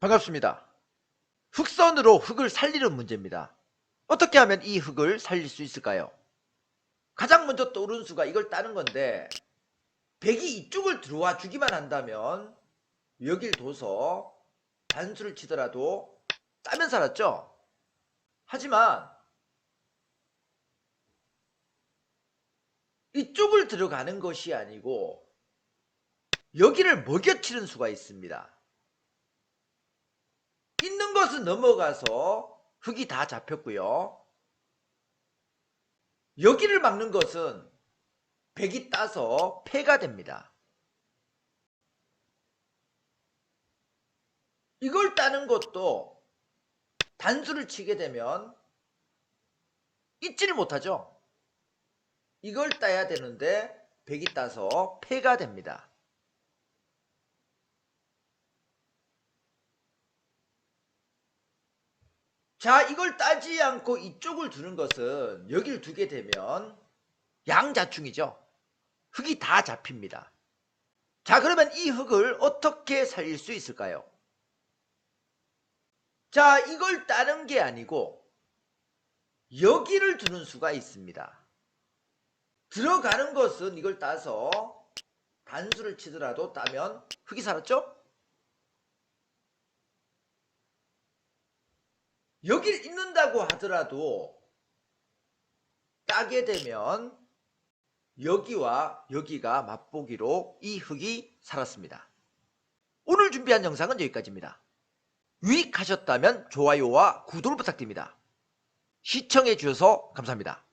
반갑습니다. 흑선으로 흙을 살리는 문제입니다. 어떻게 하면 이 흙을 살릴 수 있을까요? 가장 먼저 떠오르는 수가 이걸 따는 건데 백이 이쪽을 들어와 주기만 한다면 여길 둬서 단수를 치더라도 따면 살았죠? 하지만 이쪽을 들어가는 것이 아니고 여기를 먹여치는 수가 있습니다. 있는 것은 넘어가서 흙이 다 잡혔고요. 여기를 막는 것은 백이 따서 패가 됩니다. 이걸 따는 것도 단수를 치게 되면 잊지를 못하죠. 이걸 따야 되는데 백이 따서 패가 됩니다. 자, 이걸 따지 않고 이쪽을 두는 것은 여기를 두게 되면 양자충이죠. 흙이 다 잡힙니다. 자, 그러면 이 흙을 어떻게 살릴 수 있을까요? 자, 이걸 따는 게 아니고 여기를 두는 수가 있습니다. 들어가는 것은 이걸 따서 단수를 치더라도 따면 흙이 살았죠? 여기를 있는다고 하더라도 따게 되면 여기와 여기가 맛보기로 이 흙이 살았습니다. 오늘 준비한 영상은 여기까지입니다. 유익하셨다면 좋아요와 구독을 부탁드립니다. 시청해 주셔서 감사합니다.